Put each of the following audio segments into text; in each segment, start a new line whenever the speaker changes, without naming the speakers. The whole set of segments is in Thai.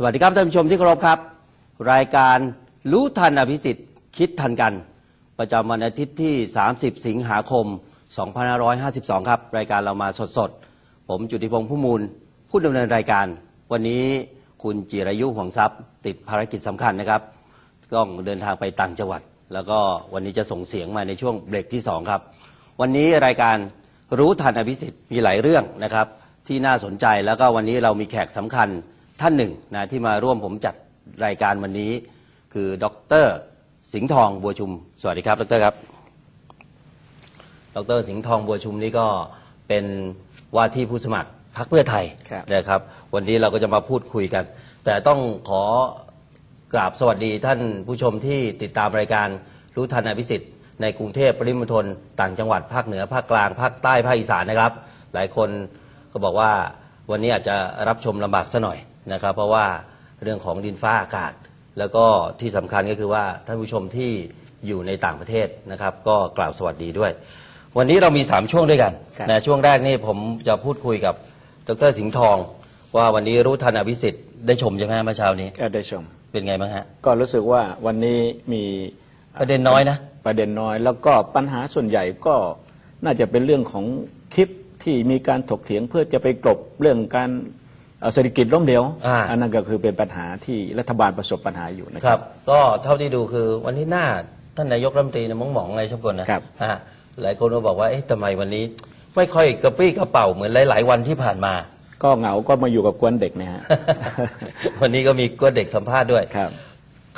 สวัสดีครับท่านผู้ชมที่เคารพครับ รายการรู้ทันอภิสิทธิ์คิดทันกัน ประจำวันอาทิตย์ที่ 30 สิงหาคม 2552 ครับ รายการเรามาสดๆ ผมจุติพงษ์ผู้มูล ผู้ดำเนินรายการ วันนี้คุณจิรายุห่วงทรัพย์ ติดภารกิจสำคัญนะครับ ต้องเดินทางไปต่างจังหวัด แล้วก็วันนี้จะส่งเสียงมาในช่วงเบรกที่ 2 ครับ วันนี้รายการรู้ทันอภิสิทธิ์มีหลายเรื่องนะครับที่น่าสนใจแล้วก็วันนี้เรามีแขกสำคัญ ท่านหนึ่งนะที่มาร่วมผมจัดรายการวันนี้ คือดรสิงห์ทองบัวชุม สวัสดีครับ ดรครับ ดรสิงห์ทองบัวชุมนี่ก็เป็นว่าที่ผู้สมัครพรรคเพื่อไทย
ครับ
นะครับ วันนี้เราก็จะมาพูดคุยกัน แต่ต้องขอกราบสวัสดีท่านผู้ชมที่ติดตามรายการรู้ทันอภิสิทธิ์ในกรุงเทพปริมณฑลต่างจังหวัดภาคเหนือภาคกลางภาคใต้ภาคอีสานนะครับ หลายคนก็บอกว่าวันนี้อาจจะรับชมลำบากซะหน่อย นะครับ เพราะว่าเรื่องของดินฟ้าอากาศ แล้วก็ที่สำคัญก็คือว่าท่านผู้ชมที่อยู่ในต่างประเทศนะครับ ก็กล่าวสวัสดีด้วย วันนี้เรามี 3 ช่วงด้วยกัน
ครับ
นะช่วงแรกนี่ผมจะพูดคุยกับดรสิงห์ทอง ว่าวันนี้รู้ทันอภิสิทธิ์ได้ชมใช่ไหมฮะเมื่อเช้านี้
ก็ได้ชม
เป็นไงบ้างฮะ
ก็รู้สึกว่าวันนี้มี
ประเด็นน้อยนะ
ประเด็นน้อย แล้วก็ปัญหาส่วนใหญ่ก็น่าจะเป็นเรื่องของคลิปที่มีการถกเถียงเพื่อจะไปกลบเรื่องการ เอ่อเศรษฐกิจล้มเหลว
อ่า
อันนั้นก็คือเป็นปัญหาที่รัฐบาลประสบปัญหาอยู่นะ
ค
ค
รั
รับ
บ ก็เท่าที่ดูคือวันนี้หน้าท่านนายกรัฐมนตรีเนี่ยมองหมองไงชอบคนนะครับฮะหลายคนก็บอกว่าเอ๊ะทำไมวันนี้ ไม่ค่อยกระปรี้กระเป๋าเหมือนหลาย ๆ วันที่ผ่านมา
ก็เหงาก็มาอยู่กับกวนเด็กเนะฮะ
วันนี้ก็มีก็เด็กสัมภาษณ์ด้วย
ครับ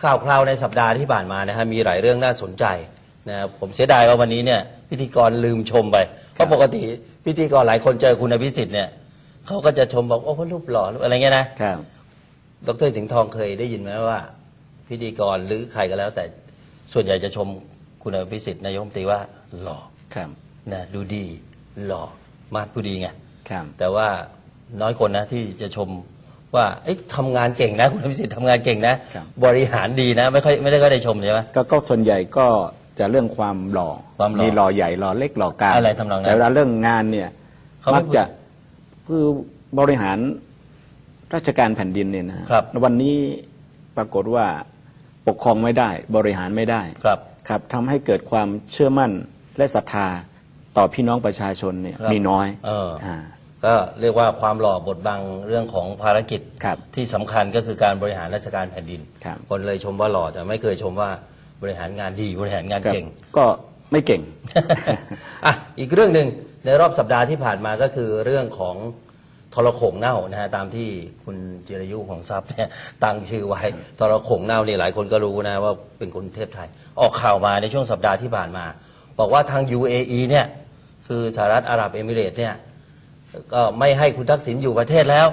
คราวๆในสัปดาห์ที่ผ่านมานะฮะมีหลายเรื่องน่าสนใจนะครับผมเสียดายว่าวันนี้เนี่ยพิธีกรลืมชมไปเพราะปกติพิธีกรหลายคนเจอคุณอภิสิทธิ์เนี่ย เขาก็จะชมบอกโอ้รูปหล่ออะไรเงี้ยนะครับดรสิงห์ทองเคยได้ยินไหมว่า พิธีกรหรือใครก็แล้ว แต่ส่วนใหญ่จะชมคุณอภิสิทธิ์นายกรัฐมนตรีว่าหล่อ
ครับ
นะดูดีหล่อมาดผู้ดีไง
ครับ
แต่ว่าน้อยคนนะที่จะชมว่าเอ๊ะทำงานเก่งนะ คุณอภิสิทธิ์ทำงานเก่งนะ
ครับ
บริหารดีนะ ไม่ค่อยไม่ได้ก็ได้ชมใช่ไหม
ก็ก็ส่วนใหญ่ก็จะเรื่องความหล่อ
ความหล่อ
มีหล่อใหญ่หล่อเล็กหล่อกลาง
อะไรทำนองนั้น
แต่เวลาเรื่องงานเนี่ย
เขาไม่
มักจะ คือบริหารราชการแผ่นดินเนี่ยนะฮะ
ครับ
วันนี้ปรากฏว่าปกครองไม่ได้ บริหารไม่ได้
ครับ
ครับทำให้เกิดความเชื่อมั่นและศรัทธาต่อพี่น้องประชาชนเนี่ย
ครับ
มีน้อย
เออ
อ่า
ก็เรียกว่าความหล่อบทบังเรื่องของภารกิจ
ครับ
ที่สำคัญก็คือการบริหารราชการแผ่นดิน
ครับ
คนเลยชมว่าหล่อแต่ไม่เคยชมว่าบริหารงานดีบริหารงาน
ครับ
เก่ง
ก็ไม่เก่ง
อะอีกเรื่องหนึ่ง ในรอบสัปดาห์ที่ผ่านมาก็คือเรื่องของทรโขงเน่านะฮะตามที่คุณจิรายุของทรัพย์เนี่ยตั้งชื่อไว้ทรโขงเน่านี่หลายคนก็รู้นะว่าเป็นคนเทพไทย ออกข่าวมาในช่วงสัปดาห์ที่ผ่านมา บอกว่าทาง UAE เนี่ยคือสหรัฐอาหรับเอมิเรตส์เนี่ยก็ไม่ให้คุณทักษิณอยู่ประเทศแล้ว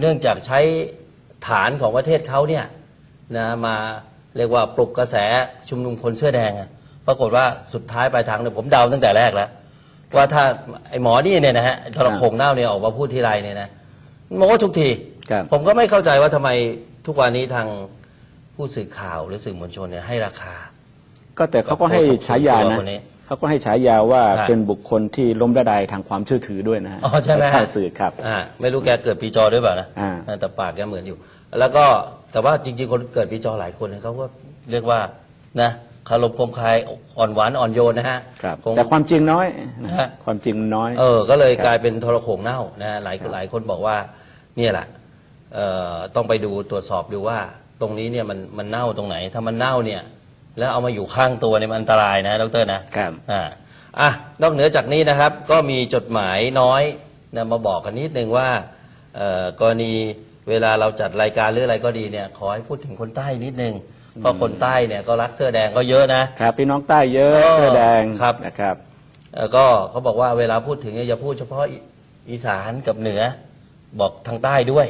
เนื่องจากใช้ฐานของประเทศเขาเนี่ยนะมาเรียกว่าปลุกกระแสชุมนุมคนเสื้อแดง ปรากฏว่าสุดท้ายปลายทางเนี่ยผมเดาตั้งแต่แรกแล้ว ว่าถ้าไอ้หมอนี่เนี่ยนะฮะไอ้ทรโขงเน่าเนี่ยออกมาพูดทีไรเนี่ยนะโม้ทุกที
ครับ
ผมก็ไม่เข้าใจว่าทำไมทุกวันนี้ทางผู้สื่อข่าวหรือสื่อมวลชนเนี่ยให้ราคา
ก็แต่เขาก็ให้ฉายานะ
คนนี้
เขาก็ให้ฉายาว่า
ครับ
เป็นบุคคลที่ล้มละลายทางความเชื่อถือด้วยนะฮะ
อ๋อใช่ไหมฮะ
ทางสื่อครับ
อ่าไม่รู้แกเกิดปีจอด้วยเปล่านะ
อ่า
แต่ปากแกเหมือนอยู่ แล้วก็แต่ว่าจริง ๆ คนเกิดปีจอหลายคนเนี่ยเขาก็เรียกว่านะ คารมคมคายอ่อนหวานอ่อนโยนนะฮะ
ครับ
คง
แต่ความจริงน้อยนะ
ฮะ
ความจริงมันน้อย
เออ ก็เลย
ครับ
กลายเป็นทรโขงเน่านะฮะหลาย
ครับ
หลายคนบอกว่า เนี่ยแหละเอ่อต้องไปดูตรวจสอบดูว่า ตรงนี้เนี่ยมันมันเน่าตรงไหน ถ้ามันเน่าเนี่ย แล้วเอามาอยู่ข้างตัวเนี่ยมันอันตรายนะดรนะครับ อ่าอะนอกเหนือจากนี้นะครับ ก็มีจดหมายน้อยนะมาบอกกันนิดนึงว่าเอ่อกรณีเวลาเราจัดรายการหรืออะไรก็ดีเนี่ย ขอให้พูดถึงคนใต้นิดนึง เพราะคนใต้เนี่ยก็รักเสื้อแดงก็เยอะนะ
ครับพี่น้องใต้เยอะ
เออ
เสื้อแดง
ครับ
นะครับ
แล้วก็เขาบอกว่าเวลาพูดถึงเนี่ยอย่าพูดเฉพาะอีอีสานกับเหนือ บอกทางใต้ด้วย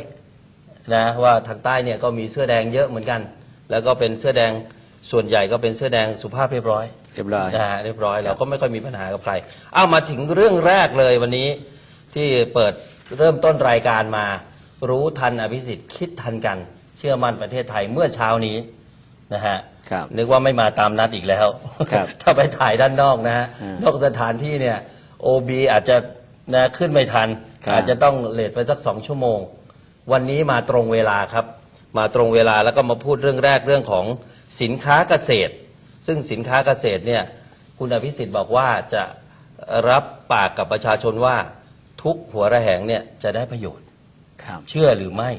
นะว่าทางใต้เนี่ยก็มีเสื้อแดงเยอะเหมือนกัน แล้วก็เป็นเสื้อแดงส่วนใหญ่ก็เป็นเสื้อแดงสุภาพเรียบร้อย
เรียบร้อย
นะฮะเรียบร้อยเราก็ไม่ค่อยมีปัญหากับใคร เอามาถึงเรื่องแรกเลยวันนี้ที่เปิดเริ่มต้นรายการมา รู้ทันอภิสิทธิ์คิดทันกัน เชื่อมั่นประเทศไทยเมื่อเช้านี้ นะฮะ
ครับ
นึกว่าไม่มาตามนัดอีกแล้ว
ครับ
ถ้าไปถ่ายด้านนอกนะฮะ
อ่าน
นอกสถานที่เนี่ยโอบีอาจจะนะขึ้นไม่ทัน
ครับ
อาจจะต้องเลทไปสักสองชั่วโมง วันนี้มาตรงเวลาครับ มาตรงเวลาแล้วก็มาพูดเรื่องแรกเรื่องของสินค้าเกษตร ซึ่งสินค้าเกษตรเนี่ยคุณอภิสิทธิ์บอกว่าจะรับปากกับประชาชนว่าทุกหัวระแหงเนี่ยจะได้ประโยชน์
ครับ
เชื่อหรือไม่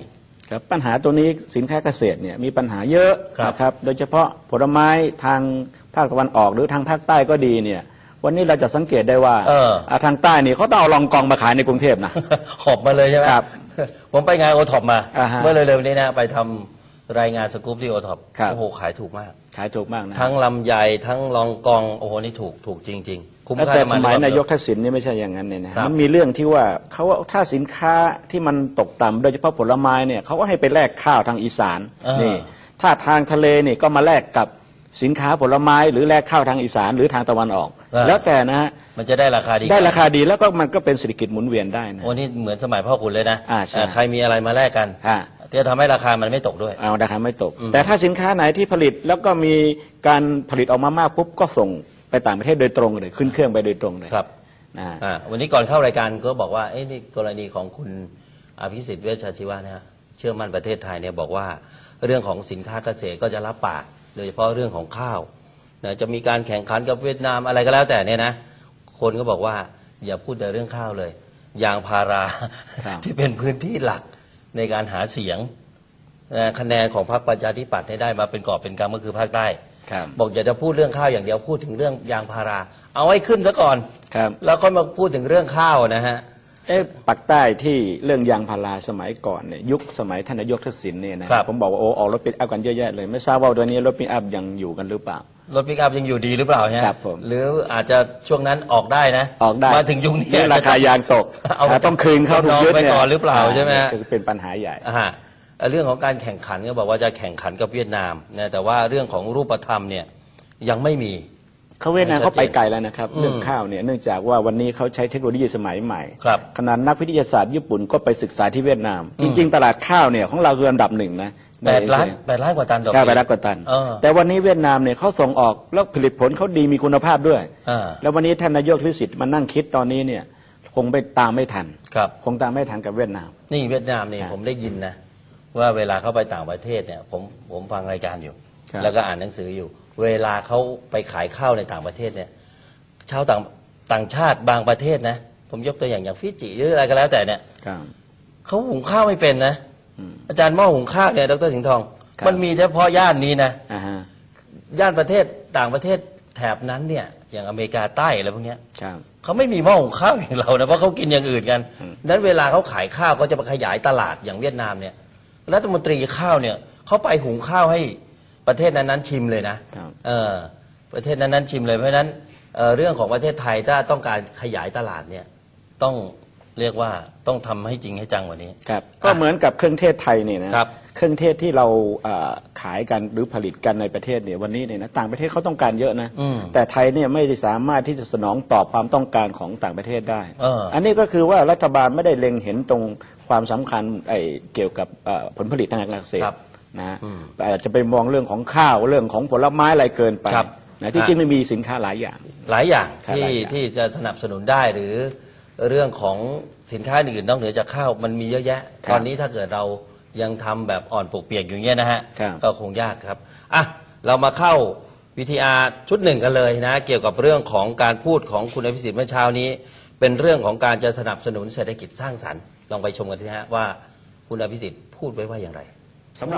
ครับปัญหาตัวนี้สินค้าเกษตรเนี่ยมีปัญหาเยอะ
ครับ
นะครับโดยเฉพาะผลไม้ทางภาคตะวันออกหรือทางภาคใต้ก็ดีเนี่ยวันนี้เราจะสังเกตได้ว่า
เออา
ทางใต้เนี่ยเขาต้องเอาลองกองมาขายในกรุงเทพนะ
หอบมาเลยใช่ไหม
ครับ
ผมไปงานโอท็อปมา
อ่าฮะ
เมื่อเร็วๆนี้นะไปทำรายงานสกู๊ปที่โอท็อป
ครับ
โอ้โหขายถูกมาก
ขายถูกมากนะ
ทั้งลำไยทั้งลองกองโอ้โหนี่ถูกถูกจริงๆ คุ้ม
แล้ว
ค่า
แต่
น้ำ
ส
มัน
มัย
หรือเปล่
นายกทักษิณนี่ไม่ใช่อย่างนั้นเนี่ยนะครับ
ครับ
มันมีเรื่องที่ว่าเขาว่าถ้าสินค้าที่มันตกต่ำโดยเฉพาะผลไม้เนี่ยเขาก็ให้ไปแลกข้าวทางอีสาน
อ่านี่
นี่ถ้าทางทะเลนี่ก็มาแลกกับสินค้าผลไม้หรือแลกข้าวทางอีสานหรือทางตะวันออก แล้วแต่นะฮะ
มันจะได้ราคาดี
ได้ราคาดีแล้วก็มันก็เป็นเศรษฐกิจหมุนเวียนได้นะ
โอ้นี่เหมือนสมัยพ่อคุณเลยนะ
อ่าใช่
เอ่อใครมีอะไรมาแลกกัน
อ่า
จะทำให้ราคามันไม่ตกด้วย
เอาราคาไม่ตก
อืม
แต่ถ้าสินค้าไหนที่ผลิตแล้วก็มีการผลิตออกมามากปุ๊บก็ส่ง ไปต่างประเทศโดยตรงเลย ขึ้นเครื่องไปโดยตรงเลย
ครับ
นะฮะ
อ่าวันนี้ก่อนเข้ารายการก็บอกว่าเอ้นี่กรณีของคุณอภิสิทธิ์เวชชาชีวะนะฮะเชื่อมั่นประเทศไทยเนี่ยบอกว่าเรื่องของสินค้าเกษตรก็จะรับปากโดยเฉพาะเรื่องของข้าวนะจะมีการแข่งขันกับเวียดนามอะไรก็แล้วแต่เนี่ยนะ คนก็บอกว่าอย่าพูดแต่เรื่องข้าวเลย ยางพารา
ครับ
ที่เป็นพื้นที่หลักในการหาเสียงนะคะแนนของพรรคประชาธิปัตย์ให้ได้มาเป็นกอบเป็นกำก็คือภาคใต้
ครับ
บอกอย่าจะพูดเรื่องข้าวอย่างเดียวพูดถึงเรื่องยางพารา เอาให้ขึ้นซะก่อน
ครับ
แล้วก็มาพูดถึงเรื่องข้าวนะฮะ
เอ๊ะปักใต้ที่เรื่องยางพาราสมัยก่อนเนี่ยยุคสมัยท่านนายกทักษิณเนี่ยนะครับผมบอกว่าโอ้ออกรถปิกอัพกันเยอะแยะเลย ไม่ทราบว่าตัวนี้รถปิกอัพยังอยู่กันหรือเปล่า
รถปิกอัพยังอยู่ดีหรือเปล่าฮะ
ครับผม
หรืออาจจะช่วงนั้นออกได้นะ
ออกได้
มาถึงยุคนี้
เรื่องราคายางตก
เอา
อ่าต้องคืนเข้าถูกยึด
ไป
เนี่ย
ก่อนหรือเปล่าใช่ไหมฮะ
คือเป็นปัญหาใหญ่
อ่า เรื่องของการแข่งขันก็บอกว่าจะแข่งขันกับเวียดนามนะแต่ว่าเรื่องของรูปธรรมเนี่ยยังไม่มี
เขาเวียดนาม
ชัดเจน
เขาไปไกลแล้วนะครับ
อืม
เรื่องข้าวเนี่ยเนื่องจากว่าวันนี้เขาใช้เทคโนโลยีสมัยใหม่
ครับ
ขนาดนักวิทยาศาสตร์ญี่ปุ่นก็ไปศึกษาที่เวียดนาม จริง ๆ ตลาดข้าวเนี่ยของเราคืออันดับหนึ่งนะ
แปดล้านแปดล้านกว่าตันต่อ
ข้าว
ปี
ไปรักกว่าตัน
เออ
แต่วันนี้เวียดนามเนี่ยเขาส่งออกแล้วผลิตผลเขาดีมีคุณภาพด้วย
อ่า
แล้ววันนี้ท่านนายกทวิสิทธิ์มานั่งคิดตอนนี้เนี่ยคงไปตามไม่ทัน
ครับ
คงตามไม่ทันกับเวียดนาม
นี่เวียดนามเนี่ย
ครับ
ผมได้ยินนะ ว่าเวลาเขาไปต่างประเทศเนี่ยผมผมฟังรายการอยู่
ครับ
แล้วก็อ่านหนังสืออยู่ เวลาเขาไปขายข้าวในต่างประเทศเนี่ยชาวต่างต่างชาติบางประเทศนะ ผมยกตัวอย่างอย่างฟิจิหรืออะไรก็แล้วแต่เนี่ย
ครับ
เขาหุงข้าวไม่เป็นนะ
อืม
อาจารย์หม้อหุงข้าวเนี่ยดรสิงห์ทอง
ครับ
มันมีเฉพาะย่านนี้นะ
อ่าฮะ
ย่านประเทศต่างประเทศแถบนั้นเนี่ยอย่างอเมริกาใต้อะไรพวกเนี้ย
ครับ
เขาไม่มีหม้อหุงข้าวอย่างเรานะเพราะเขากินอย่างอื่นกัน
อืม
นั้นเวลาเขาขายข้าวก็จะไปขยายตลาดอย่างเวียดนามเนี่ย รัฐมนตรีข้าวเนี่ยเขาไปหุงข้าวให้ประเทศนั้นๆชิมเลยนะครับ เออประเทศนั้นๆชิมเลยเพราะฉะนั้นเอ่อเรื่องของประเทศไทยถ้าต้องการขยายตลาดเนี่ยต้องเรียกว่าต้องทำให้จริงให้จังกว่านี้
ครับก็เหมือนกับเครื่องเทศไทยเนี่ยนะครับ เครื่องเทศที่เราเอ่อขายกันหรือผลิตกันในประเทศเนี่ยวันนี้เนี่ยนะต่างประเทศเขาต้องการเยอะนะ
อืม
แต่ไทยเนี่ยไม่ได้สามารถที่จะสนองตอบความต้องการของต่างประเทศได้
เอออั
นนี้ก็คือว่ารัฐบาลไม่ได้เล็งเห็นตรง ความสำคัญไอ้เกี่ยวกับเอ่อผลผลิตทางการเกษต
ครั
ร
บ
นะฮะ
อืม
อาจจะไปมองเรื่องของข้าวเรื่องของผลไม้อะไรเกินไป
ครับ
นะที่จริงไม่มีสินค้าหลายอย่าง
หลายอย่าง
ครับ
ที่
หลายอย่าง
ที่จะสนับสนุนได้หรือเรื่องของสินค้าอื่นนอกเหนือจากข้าวมันมีเยอะแยะ ตอนนี้ถ้าเกิดเรายังทำแบบอ่อนปลูกเปียกอยู่เงี้ยนะฮะ
ครับ
ก็คงยากครับอะเรามาเข้าวิทยาชุดหนึ่งกันเลยนะ เกี่ยวกับเรื่องของการพูดของคุณอภิสิทธิ์เมื่อเช้านี้ เป็นเรื่องของการจะสนับสนุนเศรษฐกิจสร้างสรรค์ ลองไปชมกันทีฮะว่าคุณอภิสิทธิ์พูดไว้ว่าอย่างไร